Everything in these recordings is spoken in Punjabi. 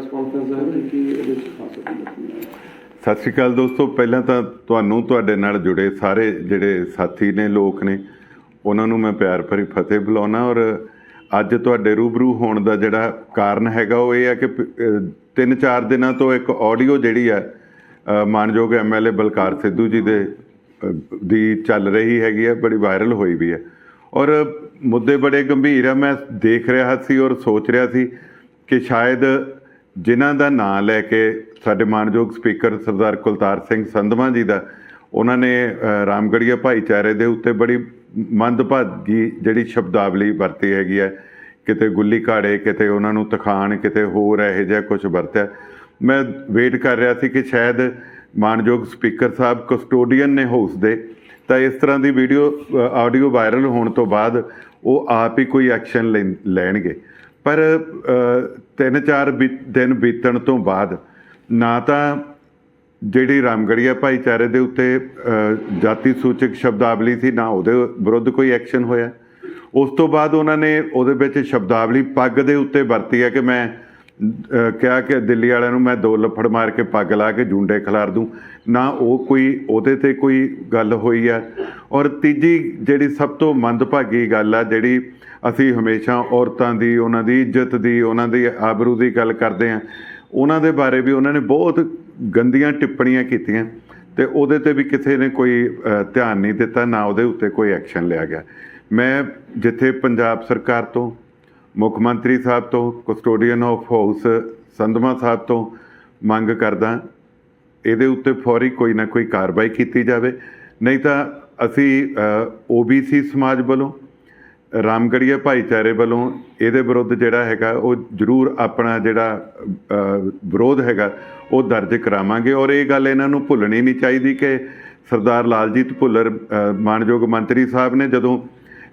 ਪ੍ਰੈਸ ਕਾਨਫਰੰਸ ਹੈ ਕਿ ਇਹਦੇ ਵਿੱਚ ਖਾਸ ਸਤਿ ਸ਼੍ਰੀ ਅਕਾਲ ਦੋਸਤੋ, ਪਹਿਲਾਂ ਤਾਂ ਤੁਹਾਨੂੰ ਤੁਹਾਡੇ ਨਾਲ ਜੁੜੇ ਸਾਰੇ ਜਿਹੜੇ ਸਾਥੀ ਨੇ, ਲੋਕ ਨੇ, ਉਹਨਾਂ ਨੂੰ ਮੈਂ ਪਿਆਰ ਭਰੀ ਫਤਿਹ ਬੁਲਾਉਣਾ ਔਰ ਅੱਜ ਤੁਹਾਡੇ ਰੂਬਰੂ ਹੋਣ ਦਾ ਜਿਹੜਾ ਕਾਰਨ ਹੈਗਾ ਉਹ ਇਹ ਹੈ ਕਿ ਤਿੰਨ ਚਾਰ ਦਿਨਾਂ ਤੋਂ ਇੱਕ ਆਡੀਓ ਜਿਹੜੀ ਹੈ, ਅਹ, ਮਾਨਯੋਗ ਐਮਐਲਏ ਬਲਕਾਰ ਸਿੱਧੂ ਜੀ ਦੇ ਦੀ ਚੱਲ ਰਹੀ ਹੈਗੀ ਹੈ, ਬੜੀ ਵਾਇਰਲ ਹੋਈ ਵੀ ਹੈ। ਔਰ ਮੁੱਦੇ ਬੜੇ ਗੰਭੀਰ ਆ, ਮੈਂ ਦੇਖ ਰਿਹਾ ਸੀ ਔਰ ਸੋਚ ਰਿਹਾ ਸੀ ਕਿ ਸ਼ਾਇਦ ਜਿਨ੍ਹਾਂ ਦਾ ਨਾਂ ਲੈ ਕੇ ਸਾਡੇ ਮਾਨਯੋਗ ਸਪੀਕਰ ਸਰਦਾਰ ਕੁਲਤਾਰ ਸਿੰਘ ਸੰਧਵਾ ਜੀ ਦਾ, ਉਹਨਾਂ ਨੇ ਰਾਮਗੜੀਆ ਭਾਈਚਾਰੇ ਦੇ ਉੱਤੇ ਬੜੀ ਮੰਦਭਾਗੀ ਜਿਹੜੀ ਸ਼ਬਦਾਵਲੀ ਵਰਤੀ ਹੈਗੀ ਹੈ। ਕਿਤੇ ਗੁੱਲੀ ਘਾੜੇ, ਕਿਤੇ ਉਹਨਾਂ ਨੂੰ ਤਖਾਣ, ਕਿਤੇ ਹੋਰ ਇਹੋ ਜਿਹਾ ਕੁਝ ਵਰਤਿਆ। ਮੈਂ ਵੇਟ ਕਰ ਰਿਹਾ ਸੀ ਕਿ ਸ਼ਾਇਦ ਮਾਨਯੋਗ ਸਪੀਕਰ ਸਾਹਿਬ ਕਸਟੋਡੀਅਨ ਨੇ ਹਾਊਸ ਦੇ। ਤਾਂ ਇਸ ਤਰ੍ਹਾਂ ਦੀ ਵੀਡੀਓ ਆਡੀਓ ਵਾਇਰਲ ਹੋਣ ਤੋਂ ਬਾਅਦ ਉਹ ਆਪ ਹੀ ਕੋਈ ਐਕਸ਼ਨ ਲੈਣਗੇ। ਪਰ ਤਿੰਨ ਚਾਰ ਬੀ- ਦਿਨ ਬੀਤਣ ਤੋਂ ਬਾਅਦ ਨਾ ਤਾਂ ਜਿਹੜੀ ਰਾਮਗੜੀਆ ਭਾਈਚਾਰੇ ਦੇ ਉੱਤੇ ਜਾਤੀ ਸੂਚਕ ਸ਼ਬਦਾਵਲੀ ਸੀ, ਨਾ ਉਹਦੇ ਵਿਰੁੱਧ ਕੋਈ ਐਕਸ਼ਨ ਹੋਇਆ। ਉਸ ਤੋਂ ਬਾਅਦ ਉਹਨਾਂ ਨੇ ਉਹਦੇ ਵਿੱਚ ਸ਼ਬਦਾਵਲੀ ਪੱਗ ਦੇ ਉੱਤੇ ਵਰਤੀ ਹੈ ਕਿ ਮੈਂ ਕਿਹਾ ਕਿ ਦਿੱਲੀ ਵਾਲਿਆਂ ਨੂੰ ਮੈਂ ਦੋ ਲੱਫੜ ਮਾਰ ਕੇ ਪੱਗ ਲਾ ਕੇ ਜੁੰਡੇ ਖਿਲਾਰ ਦੂੰ। ਨਾ ਉਹ ਕੋਈ ਉਹਦੇ ਤੇ ਕੋਈ ਗੱਲ ਹੋਈ ਹੈ ਔਰ ਤੀਜੀ ਜਿਹੜੀ ਸਭ ਤੋਂ ਮੰਦਭਾਗੀ ਗੱਲ ਆ, ਜਿਹੜੀ ਅਸੀਂ ਹਮੇਸ਼ਾ ਔਰਤਾਂ ਦੀ, ਉਹਨਾਂ ਦੀ ਇੱਜ਼ਤ ਦੀ, ਉਹਨਾਂ ਦੀ ਆਬਰੂ ਦੀ ਗੱਲ ਕਰਦੇ ਆ, ਉਹਨਾਂ ਦੇ ਬਾਰੇ ਵੀ ਉਹਨਾਂ ਨੇ ਬਹੁਤ ਗੰਦੀਆਂ ਟਿੱਪਣੀਆਂ ਕੀਤੀਆਂ ਤੇ ਉਹਦੇ ਤੇ ਵੀ ਕਿਸੇ ਨੇ ਕੋਈ ਧਿਆਨ ਨਹੀਂ ਦਿੱਤਾ, ਨਾ ਉਹਦੇ ਉੱਤੇ ਕੋਈ ਐਕਸ਼ਨ ਲਿਆ ਗਿਆ। ਮੈਂ ਜਿੱਥੇ ਪੰਜਾਬ ਸਰਕਾਰ ਤੋਂ ਮੁੱਖ ਮੰਤਰੀ ਸਾਹਿਬ ਤੋਂ custodian of house Sandhwan sahib ਤੋਂ ਮੰਗ ਕਰਦਾ ਇਹਦੇ ਉੱਤੇ ਫੌਰੀ ਕੋਈ ਨਾ ਕੋਈ ਕਾਰਵਾਈ ਕੀਤੀ ਜਾਵੇ। ਨਹੀਂ ਤਾਂ ਅਸੀਂ ਓਬੀਸੀ ਸਮਾਜ ਵੱਲੋਂ ਰਾਮਗੜੀਆ ਭਾਈਚਾਰੇ ਵੱਲੋਂ ਇਹਦੇ ਵਿਰੁੱਧ ਜਿਹੜਾ ਹੈਗਾ ਉਹ ਜ਼ਰੂਰ ਆਪਣਾ ਜਿਹੜਾ ਵਿਰੋਧ ਹੈਗਾ ਉਹ ਦਰਜ ਕਰਾਵਾਂਗੇ। ਔਰ ਇਹ ਗੱਲ ਇਹਨਾਂ ਨੂੰ ਭੁੱਲਣੀ ਨਹੀਂ ਚਾਹੀਦੀ ਕਿ ਸਰਦਾਰ ਲਾਲਜੀਤ ਭੁੱਲਰ ਅ, ਮਾਨਯੋਗ ਮੰਤਰੀ ਸਾਹਿਬ ਨੇ ਜਦੋਂ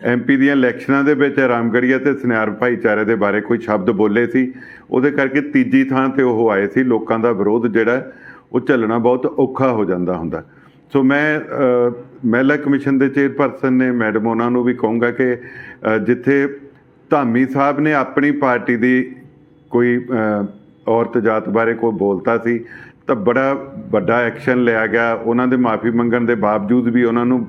ਐਮਪੀ ਦੀਆਂ ਇਲੈਕਸ਼ਨਾਂ ਦੇ ਵਿੱਚ ਰਾਮਗੜੀਆ ਤੇ ਸੁਨਿਆਰ ਭਾਈਚਾਰੇ ਦੇ ਬਾਰੇ ਕੋਈ ਸ਼ਬਦ ਬੋਲੇ ਸੀ, ਉਹਦੇ ਕਰਕੇ ਤੀਜੀ ਥਾਂ ਤੇ ਉਹ ਆਏ ਸੀ। ਲੋਕਾਂ ਦਾ ਵਿਰੋਧ ਜਿਹੜਾ, ਉਹ ਝੱਲਣਾ ਬਹੁਤ ਔਖਾ ਹੋ ਜਾਂਦਾ ਹੁੰਦਾ। ਸੋ ਮੈਂ ਮਹਿਲਾ ਕਮਿਸ਼ਨ ਦੇ ਚੇਅਰਪਰਸਨ ਨੇ, ਮੈਡਮ ਉਹਨਾਂ ਨੂੰ ਵੀ ਕਹੂੰਗਾ ਕਿ ਜਿੱਥੇ ਧਾਮੀ ਸਾਹਿਬ ਨੇ ਆਪਣੀ ਪਾਰਟੀ ਦੀ ਕੋਈ ਔਰਤ ਜਾਤ ਬਾਰੇ ਕੋਈ ਬੋਲਤਾ ਸੀ, ਤਾਂ ਬੜਾ ਵੱਡਾ ਐਕਸ਼ਨ ਲਿਆ ਗਿਆ। ਉਹਨਾਂ ਦੇ ਮਾਫੀ ਮੰਗਣ ਦੇ ਬਾਵਜੂਦ ਵੀ ਉਹਨਾਂ ਨੂੰ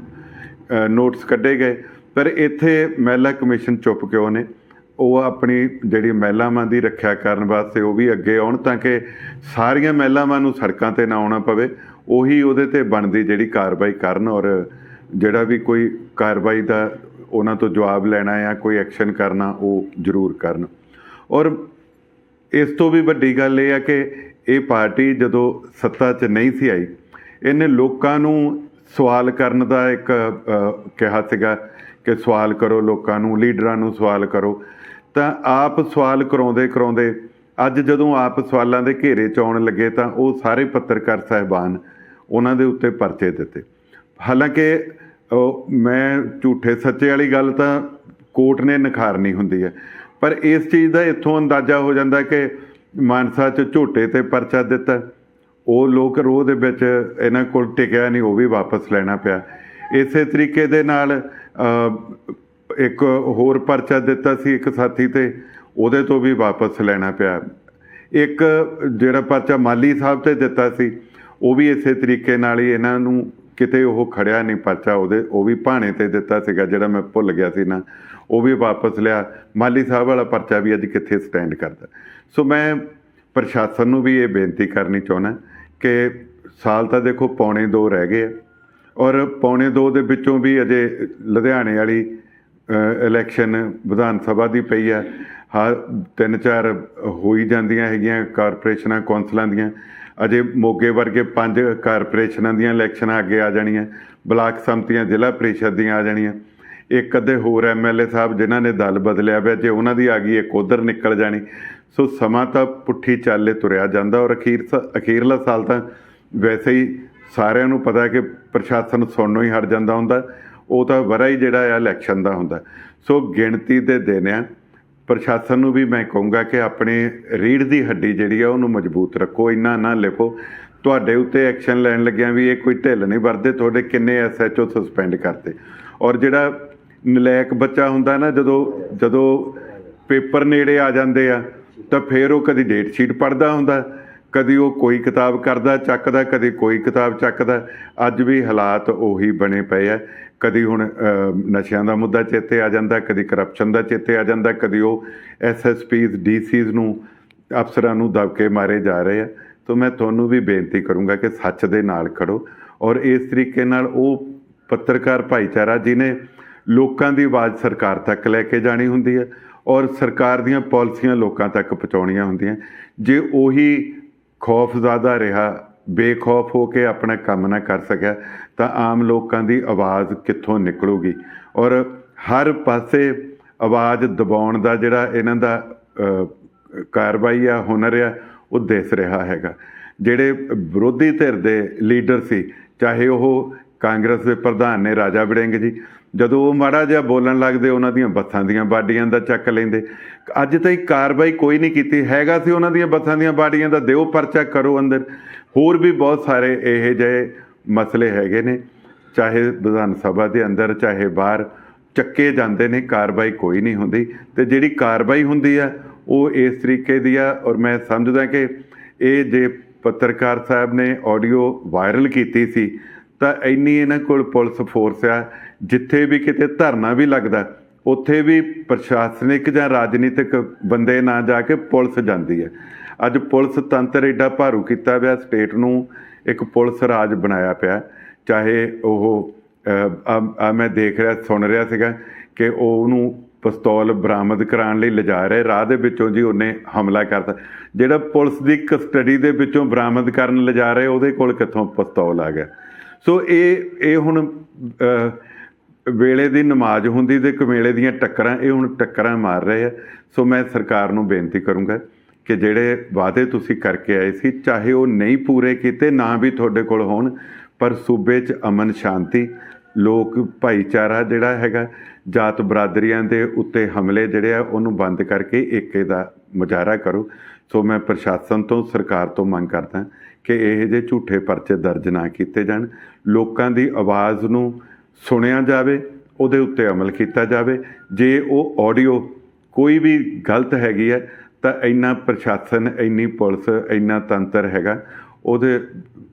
ਨੋਟਸ ਕੱਢੇ ਗਏ। ਪਰ ਇੱਥੇ ਮਹਿਲਾ ਕਮਿਸ਼ਨ ਚੁੱਪ ਕਿਉਂ ਨੇ? ਉਹ ਆਪਣੀ ਜਿਹੜੀ ਮਹਿਲਾਵਾਂ ਦੀ ਰੱਖਿਆ ਕਰਨ ਵਾਸਤੇ ਉਹ ਵੀ ਅੱਗੇ ਆਉਣ ਤਾਂ ਕਿ ਸਾਰੀਆਂ ਮਹਿਲਾਵਾਂ ਨੂੰ ਸੜਕਾਂ ਤੇ ਨਾ ਆਉਣਾ ਪਵੇ, ਉਹੀ ਉਹਦੇ ਤੇ ਬਣਦੀ ਜਿਹੜੀ ਕਾਰਵਾਈ ਕਰਨ ਔਰ ਜਿਹੜਾ ਵੀ ਕੋਈ ਕਾਰਵਾਈ ਦਾ ਉਹਨਾਂ ਤੋਂ ਜਵਾਬ ਲੈਣਾ ਜਾਂ ਕੋਈ ਐਕਸ਼ਨ ਕਰਨਾ ਉਹ ਜ਼ਰੂਰ ਕਰਨ। ਔਰ ਇਸ ਤੋਂ ਵੀ ਵੱਡੀ ਗੱਲ ਇਹ ਆ ਕਿ ਇਹ ਪਾਰਟੀ ਜਦੋਂ ਸੱਤਾ 'ਚ ਨਹੀਂ ਸੀ ਆਈ, ਇਹਨੇ ਲੋਕਾਂ ਨੂੰ ਸਵਾਲ ਕਰਨ ਦਾ ਇੱਕ ਕਿਹਾ ਸੀਗਾ ਕਿ ਸਵਾਲ ਕਰੋ, ਲੋਕਾਂ ਨੂੰ, ਲੀਡਰਾਂ ਨੂੰ ਸਵਾਲ ਕਰੋ। ਤਾਂ ਆਪ ਸਵਾਲ ਕਰਾਉਂਦੇ ਕਰਾਉਂਦੇ, ਅੱਜ ਜਦੋਂ ਆਪ ਸਵਾਲਾਂ ਦੇ ਘੇਰੇ 'ਚ ਆਉਣ ਲੱਗੇ ਤਾਂ ਉਹ ਸਾਰੇ ਪੱਤਰਕਾਰ ਸਾਹਿਬਾਨ ਉਹਨਾਂ ਦੇ ਉੱਤੇ ਪਰਚੇ ਦਿੱਤੇ। ਹਾਲਾਂਕਿ ਮੈਂ ਝੂਠੇ ਸੱਚੇ ਵਾਲੀ ਗੱਲ ਤਾਂ ਕੋਰਟ ਨੇ ਨਖਾਰਨੀ ਹੁੰਦੀ ਹੈ, ਪਰ ਇਸ ਚੀਜ਼ ਦਾ ਇੱਥੋਂ ਅੰਦਾਜ਼ਾ ਹੋ ਜਾਂਦਾ ਕਿ ਮਾਨਸਾ 'ਚ ਝੂਟੇ ਤੇ ਪਰਚਾ ਦਿੱਤਾ। ਉਹ ਲੋਕ ਰੋਹ ਦੇ ਵਿੱਚ ਇਹਨਾਂ ਕੋਲ ਟਿਕਿਆ ਨਹੀਂ, ਉਹ ਵੀ ਵਾਪਸ ਲੈਣਾ ਪਿਆ। ਇਸੇ ਤਰੀਕੇ ਦੇ ਨਾਲ ਇੱਕ ਹੋਰ ਪਰਚਾ ਦਿੱਤਾ ਸੀ ਇੱਕ ਸਾਥੀ ਤੇ, ਉਹਦੇ ਤੋਂ ਵੀ ਵਾਪਸ ਲੈਣਾ ਪਿਆ। ਇੱਕ ਜਿਹੜਾ ਪਰਚਾ ਮਾਲੀ ਸਾਹਿਬ ਤੇ ਦਿੱਤਾ ਸੀ, ਉਹ ਵੀ ਇਸੇ ਤਰੀਕੇ ਨਾਲ ਹੀ ਇਹਨਾਂ ਨੂੰ ਕਿਤੇ ਉਹ ਖੜਿਆ ਨਹੀਂ ਪਰਚਾ, ਉਹਦੇ, ਉਹ ਵੀ ਭਾਣੇ ਤੇ ਦਿੱਤਾ ਸੀਗਾ, ਜਿਹੜਾ ਮੈਂ ਭੁੱਲ ਗਿਆ ਸੀ ਨਾ, ਉਹ ਵੀ ਵਾਪਸ ਲਿਆ। ਮਾਲੀ ਸਾਹਿਬ ਵਾਲਾ ਪਰਚਾ ਵੀ ਅੱਜ ਕਿੱਥੇ ਸਟੈਂਡ ਕਰਦਾ। ਸੋ ਮੈਂ ਪ੍ਰਸ਼ਾਸਨ ਨੂੰ ਵੀ ਇਹ ਬੇਨਤੀ ਕਰਨੀ ਚਾਹੁੰਦਾ ਕਿ ਸਾਲ ਤਾਂ ਦੇਖੋ ਪੌਣੇ 2 ਰਹਿ ਗਏ ਆ। ਔਰ ਪੌਣੇ 2 ਦੇ ਵਿੱਚੋਂ ਵੀ ਅਜੇ ਲੁਧਿਆਣੇ ਵਾਲੀ ਇਲੈਕਸ਼ਨ ਵਿਧਾਨ ਸਭਾ ਦੀ ਪਈ ਆ ਹਰ ਤਿੰਨ ਚਾਰ ਹੋਈ ਜਾਂਦੀਆਂ ਹੈਗੀਆਂ ਕਾਰਪੋਰੇਸ਼ਨਾਂ, ਕੌਂਸਲਾਂ ਦੀਆਂ। ਅਜੇ ਮੋਗੇ ਵਰਗੇ ਪੰਜ ਕਾਰਪੋਰੇਸ਼ਨਾਂ ਦੀਆਂ ਇਲੈਕਸ਼ਨਾਂ ਅੱਗੇ ਆ ਜਾਣੀਆਂ। ਬਲਾਕ ਸੰਮਤੀਆਂ, ਜ਼ਿਲ੍ਹਾ ਪ੍ਰੀਸ਼ਦ ਦੀਆਂ ਆ ਜਾਣੀਆਂ। ਇੱਕ ਅੱਧੇ ਹੋਰ ਐਮਐਲਏ ਸਾਹਿਬ ਜਿਨ੍ਹਾਂ ਨੇ ਦਲ ਬਦਲਿਆ ਪਿਆ ਜੇ ਉਹਨਾਂ ਦੀ ਆ ਗਈ, ਇੱਕ ਉਧਰ ਨਿਕਲ ਜਾਣੀ। ਸੋ ਸਮਾਂ ਤਾਂ ਪੁੱਠੀ ਚਾਲੇ ਤੁਰਿਆ ਜਾਂਦਾ ਔਰ ਅਖੀਰ ਸ- ਅਖੀਰਲਾ ਸਾਲ ਤਾਂ ਵੈਸੇ ਹੀ ਸਾਰਿਆਂ ਨੂੰ ਪਤਾ ਕਿ ਪ੍ਰਸ਼ਾਸਨ ਸੁਣਨੋਂ ਹੀ ਹਟ ਜਾਂਦਾ ਹੁੰਦਾ, ਉਹ ਤਾਂ ਵਰਾ ਹੀ ਜਿਹੜਾ ਆ ਇਲੈਕਸ਼ਨ ਦਾ ਹੁੰਦਾ। ਸੋ ਗਿਣਤੀ ਦੇ ਦਿਨ ਆ, ਪ੍ਰਸ਼ਾਸਨ ਨੂੰ ਵੀ ਮੈਂ ਕਹੂੰਗਾ ਕਿ ਆਪਣੇ ਰੀੜ ਦੀ ਹੱਡੀ ਜਿਹੜੀ ਆ, ਉਹਨੂੰ ਮਜ਼ਬੂਤ ਰੱਖੋ, ਇੰਨਾ ਨਾ ਲਿਖੋ ਤੁਹਾਡੇ ਉੱਤੇ ਐਕਸ਼ਨ ਲੈਣ ਲੱਗਿਆਂ ਵੀ ਇਹ ਕੋਈ ਢਿੱਲ ਨਹੀਂ ਵਰਦੇ ਤੁਹਾਡੇ ਕਿੰਨੇ ਐਸਐਚਓ ਸਸਪੈਂਡ ਕਰਤੇ। ਔਰ ਜਿਹੜਾ ਨਲਾਇਕ ਬੱਚਾ ਹੁੰਦਾ ਨਾ, ਜਦੋਂ ਜਦੋਂ ਪੇਪਰ ਨੇੜੇ ਆ ਜਾਂਦੇ ਆ, ਤਾਂ ਫਿਰ ਉਹ ਕਦੀ ਡੇਟ ਸ਼ੀਟ ਪੜਦਾ ਹੁੰਦਾ। ਕਦੀ ਉਹ ਕੋਈ ਕਿਤਾਬ ਕਰਦਾ, ਚੱਕਦਾ, ਕਦੀ ਕੋਈ ਕਿਤਾਬ ਚੱਕਦਾ। ਅੱਜ ਵੀ ਹਾਲਾਤ ਉਹੀ ਬਣੇ ਪਏ ਆ। ਕਦੀ ਹੁਣ ਨਸ਼ਿਆਂ ਦਾ ਮੁੱਦਾ ਚੇਤੇ ਆ ਜਾਂਦਾ, ਕਦੀ ਕਰਪਸ਼ਨ ਦਾ ਚੇਤੇ ਆ ਜਾਂਦਾ, ਕਦੀ ਉਹ ਐਸਐਸਪੀਜ਼ ਡੀਸੀਜ਼ ਨੂੰ ਅਫਸਰਾਂ ਨੂੰ ਦਬਕੇ ਮਾਰੇ ਜਾ ਰਹੇ ਆ। ਤਾਂ ਮੈਂ ਤੁਹਾਨੂੰ ਵੀ ਬੇਨਤੀ ਕਰੂੰਗਾ ਕਿ ਸੱਚ ਦੇ ਨਾਲ ਖੜੋ ਔਰ ਇਸ ਤਰੀਕੇ ਨਾਲ ਉਹ ਪੱਤਰਕਾਰ ਭਾਈਚਾਰਾ ਜਿਨੇ ਲੋਕਾਂ ਦੀ ਆਵਾਜ਼ ਸਰਕਾਰ ਤੱਕ ਲੈ ਕੇ ਜਾਣੀ ਹੁੰਦੀ ਹੈ ਔਰ ਸਰਕਾਰ ਦੀਆਂ ਪਾਲਿਸੀਆਂ ਲੋਕਾਂ ਤੱਕ ਪਹੁੰਚਾਉਣੀਆਂ ਹੁੰਦੀਆਂ। ਜੇ ਉਹੀ ਖੌਫ ਜ਼ਿਆਦਾ ਰਿਹਾ, ਬੇਖੌਫ ਹੋ ਕੇ ਆਪਣਾ ਕੰਮ ਨਾ ਕਰ ਸਕਿਆ, ਤਾਂ ਆਮ ਲੋਕਾਂ ਦੀ ਆਵਾਜ਼ ਕਿੱਥੋਂ ਨਿਕਲੂਗੀ? ਔਰ ਹਰ ਪਾਸੇ ਆਵਾਜ਼ ਦਬਾਉਣ ਦਾ ਜਿਹੜਾ ਇਹਨਾਂ ਦਾ ਕਾਰਵਾਈ ਆ, ਹੁਨਰ ਆ, ਉਹ ਦਿਸ ਰਿਹਾ ਹੈਗਾ। ਜਿਹੜੇ ਵਿਰੋਧੀ ਧਿਰ ਦੇ ਲੀਡਰ ਸੀ, ਚਾਹੇ ਉਹ ਕਾਂਗਰਸ ਦੇ ਪ੍ਰਧਾਨ ਨੇ ਰਾਜਾ ਵੜਿੰਗ ਜੀ ਜਦੋਂ ਉਹ ਮਾੜਾ ਜਿਹਾ ਬੋਲਣ ਲੱਗਦੇ, ਉਹਨਾਂ ਦੀਆਂ ਬੱਸਾਂ ਦੀਆਂ ਬਾਡੀਆਂ ਦਾ ਚੱਕ ਲੈਂਦੇ। ਅੱਜ ਤਾਈਂ ਕਾਰਵਾਈ ਕੋਈ ਨਹੀਂ ਕੀਤੀ, ਹੈਗਾ ਸੀ ਉਹਨਾਂ ਦੀਆਂ ਬੱਸਾਂ ਦੀਆਂ ਬਾਡੀਆਂ ਦਾ, ਦਿਓ ਪਰਚਾ ਕਰੋ ਅੰਦਰ। ਹੋਰ ਵੀ ਬਹੁਤ ਸਾਰੇ ਇਹੋ ਜਿਹੇ ਮਸਲੇ ਹੈਗੇ ਨੇ। ਚਾਹੇ ਵਿਧਾਨ ਸਭਾ ਦੇ ਅੰਦਰ, ਚਾਹੇ ਬਾਹਰ, ਚੱਕੇ ਜਾਂਦੇ ਨੇ, ਕਾਰਵਾਈ ਕੋਈ ਨਹੀਂ ਹੁੰਦੀ। ਤੇ ਜਿਹੜੀ ਕਾਰਵਾਈ ਹੁੰਦੀ ਆ, ਉਹ ਇਸ ਤਰੀਕੇ ਦੀ ਆ, ਔਰ ਮੈਂ ਸਮਝਦਾ ਕਿ ਇਹ ਜੇ ਪੱਤਰਕਾਰ ਸਾਹਿਬ ਨੇ ਆਡੀਓ ਵਾਇਰਲ ਕੀਤੀ ਸੀ ਤਾਂ ਇੰਨੀ ਇਹਨਾਂ ਕੋਲ ਪੁਲਿਸ ਫੋਰਸ ਆ, ਜਿੱਥੇ ਵੀ ਕਿਤੇ ਧਰਨਾ ਵੀ ਲੱਗਦਾ, ਉੱਥੇ ਵੀ ਪ੍ਰਸ਼ਾਸਨਿਕ ਜਾਂ ਰਾਜਨੀਤਿਕ ਬੰਦੇ ਨਾ ਜਾ ਕੇ ਪੁਲਿਸ ਜਾਂਦੀ ਹੈ। ਅੱਜ ਪੁਲਿਸ ਤੰਤਰ ਏਡਾ ਭਾਰੂ ਕੀਤਾ ਪਿਆ, ਸਟੇਟ ਨੂੰ ਇੱਕ ਪੁਲਿਸ ਰਾਜ ਬਣਾਇਆ ਪਿਆ, ਚਾਹੇ ਉਹ ਆ ਮੈਂ ਦੇਖ ਰਿਹਾ, ਸੁਣ ਰਿਹਾ ਸੀਗਾ ਕਿ ਉਹ ਉਹਨੂੰ ਪਿਸਤੌਲ ਬਰਾਮਦ ਕਰਾਉਣ ਲਈ ਲਿਜਾ ਰਹੇ, ਰਾਹ ਦੇ ਵਿੱਚੋਂ ਜੀ ਉਹਨੇ ਹਮਲਾ ਕਰਤਾ। ਜਿਹੜਾ ਪੁਲਿਸ ਦੀ ਕਸਟਡੀ ਦੇ ਵਿੱਚੋਂ ਬਰਾਮਦ ਕਰਨ ਲਿਜਾ ਰਹੇ, ਉਹਦੇ ਕੋਲ ਕਿੱਥੋਂ ਪਿਸਤੌਲ ਆ ਗਿਆ? ਸੋ ਇਹ ਇਹ ਹੁਣ ਵੇਲੇ ਦੀ ਨਮਾਜ਼ ਹੁੰਦੀ ਤੇ ਕਮੇਲੇ ਦੀਆਂ ਟੱਕਰਾਂ, ਇਹ ਹੁਣ ਟੱਕਰਾਂ ਮਾਰ ਰਹੇ ਆ। ਸੋ ਮੈਂ ਸਰਕਾਰ ਨੂੰ ਬੇਨਤੀ ਕਰੂੰਗਾ ਕਿ ਜਿਹੜੇ ਵਾਅਦੇ ਤੁਸੀਂ ਕਰਕੇ ਆਏ ਸੀ, ਚਾਹੇ ਉਹ ਨਹੀਂ ਪੂਰੇ ਕੀਤੇ, ਨਾ ਵੀ ਤੁਹਾਡੇ ਕੋਲ ਹੋਣ, ਪਰ ਸੂਬੇ 'ਚ ਅਮਨ ਸ਼ਾਂਤੀ, ਲੋਕ ਭਾਈਚਾਰਾ ਜਿਹੜਾ ਹੈਗਾ, ਜਾਤ ਬਰਾਦਰੀਆਂ ਦੇ ਉੱਤੇ ਹਮਲੇ ਜਿਹੜੇ ਆ, ਉਹਨੂੰ ਬੰਦ ਕਰਕੇ ਏਕੇ ਦਾ ਮੁਜ਼ਾਹਰਾ ਕਰੋ। ਸੋ ਮੈਂ ਪ੍ਰਸ਼ਾਸਨ ਤੋਂ, ਸਰਕਾਰ ਤੋਂ ਮੰਗ ਕਰਦਾ ਕਿ ਇਹ ਜੇ ਝੂਠੇ ਪਰਚੇ ਦਰਜ ਨਾ ਕੀਤੇ ਜਾਣ, ਲੋਕਾਂ ਦੀ ਆਵਾਜ਼ ਨੂੰ ਸੁਣਿਆ ਜਾਵੇ, ਉਹਦੇ ਉੱਤੇ ਅਮਲ ਕੀਤਾ ਜਾਵੇ। ਜੇ ਉਹ ਆਡੀਓ ਕੋਈ ਵੀ ਗਲਤ ਹੈਗੀ ਹੈ, ਤਾਂ ਇੰਨਾ ਪ੍ਰਸ਼ਾਸਨ, ਇੰਨੀ ਪੁਲਿਸ, ਇੰਨਾ ਤੰਤਰ ਹੈਗਾ, ਉਹਦੇ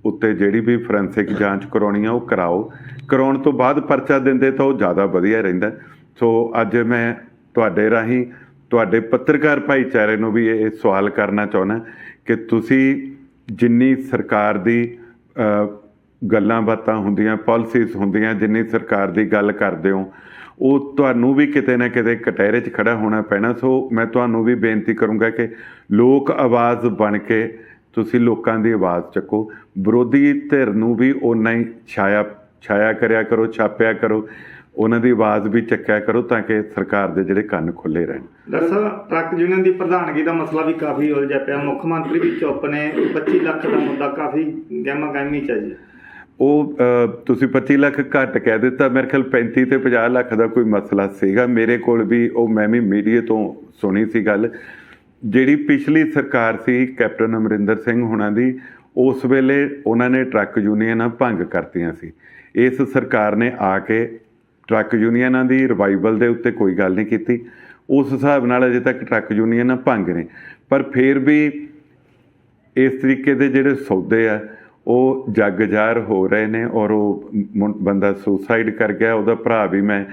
ਉੱਤੇ ਜਿਹੜੀ ਵੀ ਫੋਰੈਂਸਿਕ ਜਾਂਚ ਕਰਾਉਣੀ ਆ, ਉਹ ਕਰਾਓ। ਕਰਾਉਣ ਤੋਂ ਬਾਅਦ ਪਰਚਾ ਦਿੰਦੇ ਤਾਂ ਉਹ ਜ਼ਿਆਦਾ ਵਧੀਆ ਰਹਿੰਦਾ। ਸੋ ਅੱਜ ਮੈਂ ਤੁਹਾਡੇ ਰਾਹੀਂ, ਤੁਹਾਡੇ ਪੱਤਰਕਾਰ ਭਾਈਚਾਰੇ ਨੂੰ ਵੀ ਇਹ ਸਵਾਲ ਕਰਨਾ ਚਾਹੁੰਦਾ ਕਿ ਤੁਸੀਂ ਜਿੰਨੀ ਸਰਕਾਰ ਦੀ ਗੱਲਾਂ ਬਾਤਾਂ ਹੁੰਦੀਆਂ ਪਾਲਿਸੀਜ਼ ਹੁੰਦੀਆਂ, ਜਿੰਨੀ ਸਰਕਾਰ ਦੀ ਗੱਲ ਕਰਦੇ ਹੋ, ਉਹ ਤੁਹਾਨੂੰ ਵੀ ਕਿਤੇ ਨਾ ਕਿਤੇ ਕਟਹਿਰੇ 'ਚ ਖੜਾ ਹੋਣਾ ਪੈਣਾ। ਸੋ ਮੈਂ ਤੁਹਾਨੂੰ ਵੀ ਬੇਨਤੀ ਕਰੂੰਗਾ ਕਿ ਲੋਕ ਆਵਾਜ਼ ਬਣ ਕੇ ਤੁਸੀਂ ਲੋਕਾਂ ਦੀ ਆਵਾਜ਼ ਚੱਕੋ। ਵਿਰੋਧੀ ਧਿਰ ਨੂੰ ਵੀ ਓਨਾ ਹੀ ਛਾਇਆ ਛਾਇਆ ਕਰਿਆ ਕਰੋ, ਛਾਪਿਆ ਕਰੋ। ਉਹਨਾਂ ਦੀ ਆਵਾਜ਼ ਵੀ ਚੱਕਿਆ ਕਰੋ ਤਾਂ ਕਿ ਸਰਕਾਰ ਦੇ ਜਿਹੜੇ ਕੰਨ ਖੁੱਲੇ ਰਹਿਣ। ਸਾਹਿਬ ਟਰੱਕ ਯੂਨੀਅਨ ਦੀ ਪ੍ਰਧਾਨਗੀ ਦਾ ਮਸਲਾ ਵੀ ਕਾਫੀ ਉਲਝਿਆ ਪਿਆ। ਮੁੱਖ ਮੰਤਰੀ ਵੀ ਚੁੱਪ ਨੇ। 25 ਲੱਖ ਦਾ ਮੁੱਦਾ ਕਾਫੀ ਗਹਿਮਾ ਗਹਿਮੀ ਚ ਹੈ ਜੀ। ਉਹ ਤੁਸੀਂ 25 ਲੱਖ ਘੱਟ ਕਹਿ ਦਿੱਤਾ। ਮੇਰੇ ਖਿਆਲ 35 ਤੇ 50 ਲੱਖ ਦਾ ਕੋਈ ਮਸਲਾ ਸੀਗਾ। ਮੇਰੇ ਕੋਲ ਵੀ ਉਹ ਮੈਂ ਵੀ ਮੀਡੀਆ ਤੋਂ ਸੁਣੀ ਸੀ ਗੱਲ। ਜਿਹੜੀ ਪਿਛਲੀ ਸਰਕਾਰ ਸੀ ਕੈਪਟਨ ਅਮਰਿੰਦਰ ਸਿੰਘ ਹੁਣਾਂ ਦੀ ਉਸ ਵੇਲੇ ਉਹਨਾਂ ਨੇ ਟਰੱਕ ਯੂਨੀਅਨਾਂ ਭੰਗ ਕਰਤੀਆਂ ਸੀ। ਇਸ ਸਰਕਾਰ ਨੇ ਆ ਕੇ ਟਰੱਕ ਯੂਨੀਅਨਾਂ ਦੀ ਰਿਵਾਈਵਲ ਦੇ ਉੱਤੇ ਕੋਈ ਗੱਲ ਨਹੀਂ ਕੀਤੀ। ਉਸ ਹਿਸਾਬ ਨਾਲ ਅਜੇ ਤੱਕ ਟਰੱਕ ਯੂਨੀਅਨਾਂ ਭੰਗ ਨੇ। ਪਰ ਫਿਰ ਵੀ ਇਸ ਤਰੀਕੇ ਦੇ ਜਿਹੜੇ ਸੌਦੇ ਆ, ਉਹ ਜੱਗ ਹੋ ਰਹੇ ਨੇ ਔਰ ਉਹ ਮੁੰ- ਬੰਦਾ ਸੁਸਾਈਡ ਕਰ ਗਿਆ। ਉਹਦਾ ਭਰਾ ਵੀ ਮੈਂ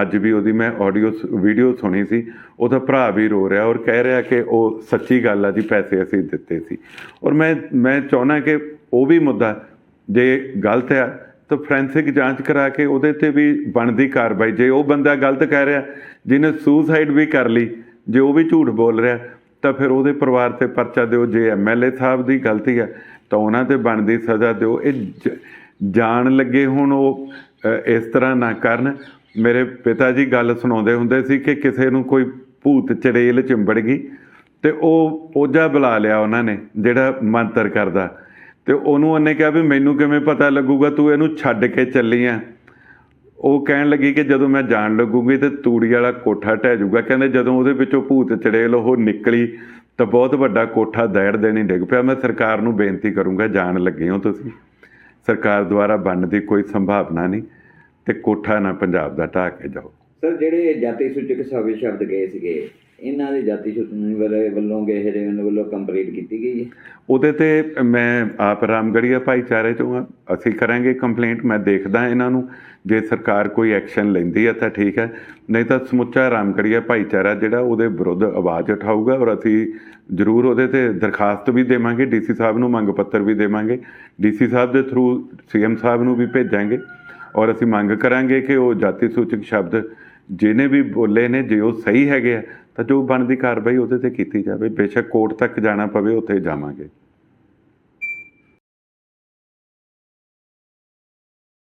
ਅੱਜ ਵੀ ਉਹਦੀ ਮੈਂ ਆਡੀਓ ਵੀਡੀਓ ਸੁਣੀ ਸੀ। ਉਹਦਾ ਭਰਾ ਵੀ ਰੋ ਰਿਹਾ ਔਰ ਕਹਿ ਰਿਹਾ ਕਿ ਉਹ ਸੱਚੀ ਗੱਲ ਆ ਜੀ, ਪੈਸੇ ਅਸੀਂ ਦਿੱਤੇ ਸੀ। ਔਰ ਮੈਂ ਮੈਂ ਚਾਹੁੰਦਾ ਕਿ ਉਹ ਵੀ ਮੁੱਦਾ, ਜੇ ਗਲਤ ਆ ਤਾਂ ਫੋਰੈਂਸਿਕ ਜਾਂਚ ਕਰਾ ਕੇ ਉਹਦੇ ਤੇ ਵੀ ਬਣਦੀ ਕਾਰਵਾਈ। ਜੇ ਉਹ ਬੰਦਾ ਗਲਤ ਕਹਿ ਰਿਹਾ, ਜਿਹਨੇ ਸੁਸਾਈਡ ਵੀ ਕਰ ਲਈ, ਜੇ ਉਹ ਵੀ ਝੂਠ ਬੋਲ ਰਿਹਾ, ਤਾਂ ਫਿਰ ਉਹਦੇ ਪਰਿਵਾਰ ਤੇ ਪਰਚਾ ਦਿਓ। ਜੇ ਐਮਐਲਏ ਸਾਹਿਬ ਦੀ ਗਲਤੀ ਹੈ, ਤਾਂ ਉਹਨਾਂ ਤੇ ਬਣਦੀ ਸਜ਼ਾ ਦਿਓ। ਇਹ ਜ- ਜਾਣ ਲੱਗੇ ਹੁਣ ਉਹ ਇਸ ਤਰ੍ਹਾਂ ਨਾ ਕਰਨ। ਮੇਰੇ ਪਿਤਾ ਜੀ ਗੱਲ ਸੁਣਾਉਂਦੇ ਹੁੰਦੇ ਸੀ ਕਿ ਕਿਸੇ ਨੂੰ ਕੋਈ ਭੂਤ ਚੜੇਲ ਚਿੰਬੜ ਗਈ ਤੇ ਉਹ, ਓਝਾ ਬੁਲਾ ਲਿਆ ਉਹਨਾਂ ਨੇ, ਜਿਹੜਾ ਮੰਤਰ ਕਰਦਾ। ਤੇ ਉਹਨੂੰ ਉਹਨੇ ਕਿਹਾ ਵੀ ਮੈਨੂੰ ਕਿਵੇਂ ਪਤਾ ਲੱਗੂਗਾ, ਤੂੰ ਇਹਨੂੰ ਛੱਡ ਕੇ ਚੱਲੀ ਆ ਉਹ ਕਹਿਣ ਲੱਗੀ ਕਿ ਜਦੋਂ ਮੈਂ ਜਾਣ ਲੱਗੂਗੀ ਤੇ ਤੂੜੀ ਵਾਲਾ ਕੋਠਾ ਢਹਿ ਜਾਊਗਾ। ਕਹਿੰਦੇ ਜਦੋਂ ਉਹਦੇ ਵਿੱਚੋਂ ਭੂਤ ਚੜੇਲ ਉਹ ਨਿਕਲੀ ਤਾਂ ਬਹੁਤ ਵੱਡਾ ਕੋਠਾ ਦੈੜ ਦੇਣੀ ਡਿੱਗ ਪਿਆ। ਮੈਂ ਸਰਕਾਰ ਨੂੰ ਬੇਨਤੀ ਕਰੂੰਗਾ, ਜਾਣ ਲੱਗੇ ਹੋ ਤੁਸੀਂ। ਸਰਕਾਰ ਦੁਆਰਾ ਬਣਨ ਦੀ ਕੋਈ ਸੰਭਾਵਨਾ ਨਹੀਂ ਤੇ ਕੋਠਾ ਨਾ ਪੰਜਾਬ ਦਾ ਢਾਹ ਕੇ ਜਾਓ। ਸਰ, ਜਿਹੜੇ ਜਾਤੀ ਸੂਚਕ ਸਭੇ ਸ਼ਬਦ ਗਏ ਸੀਗੇ, ਇਹਨਾਂ ਦੇ ਜਾਤੀ ਸੁਤਨੀ ਵਾਲੇ ਵੱਲੋਂ ਗਏ ਦੇ ਵੱਲੋਂ ਕੰਪਲੀਟ ਕੀਤੀ ਗਈ ਹੈ? ਉਹਦੇ ਤੇ ਮੈਂ ਆਪ ਰਾਮਗੜੀਆ ਭਾਈਚਾਰੇ ਤੋਂ ਹਾਂ ਅਸੀਂ ਕਰਾਂਗੇ ਕੰਪਲੇਂਟ ਮੈਂ ਦੇਖਦਾ ਇਹਨਾਂ ਨੂੰ, ਜੇ ਸਰਕਾਰ ਕੋਈ ਐਕਸ਼ਨ ਲੈਂਦੀ ਹੈ ਤਾਂ ਠੀਕ ਹੈ, ਨਹੀਂ ਤਾਂ ਸਮੁੱਚਾ ਰਾਮਗੜੀਆ ਭਾਈਚਾਰਾ ਜਿਹੜਾ ਉਹਦੇ ਵਿਰੁੱਧ ਆਵਾਜ਼ ਉਠਾਊਗਾ ਔਰ ਅਸੀਂ ਜ਼ਰੂਰ ਉਹਦੇ ਤੇ ਦਰਖਾਸਤ ਵੀ ਦੇਵਾਂਗੇ, ਡੀਸੀ ਸਾਹਿਬ ਨੂੰ ਮੰਗ ਪੱਤਰ ਵੀ ਦੇਵਾਂਗੇ, ਡੀਸੀ ਸਾਹਿਬ ਦੇ ਥਰੂ ਸੀਐਮ ਸਾਹਿਬ ਨੂੰ ਵੀ ਭੇਜਾਂਗੇ ਔਰ ਅਸੀਂ ਮੰਗ ਕਰਾਂਗੇ ਕਿ ਉਹ ਜਾਤੀ ਸੂਚਕ ਸ਼ਬਦ ਜਿਹਨੇ ਵੀ ਬੋਲੇ ਨੇ, ਜੇ ਉਹ ਸਹੀ ਹੈਗੇ ਆ, ਤਾਂ ਜੋ ਬਣਦੀ ਕਾਰਵਾਈ ਉਹਦੇ ਤੇ ਕੀਤੀ ਜਾਵੇ। ਬੇਸ਼ੱਕ ਕੋਰਟ ਤੱਕ ਜਾਣਾ ਪਵੇ, ਉੱਥੇ ਜਾਵਾਂਗੇ।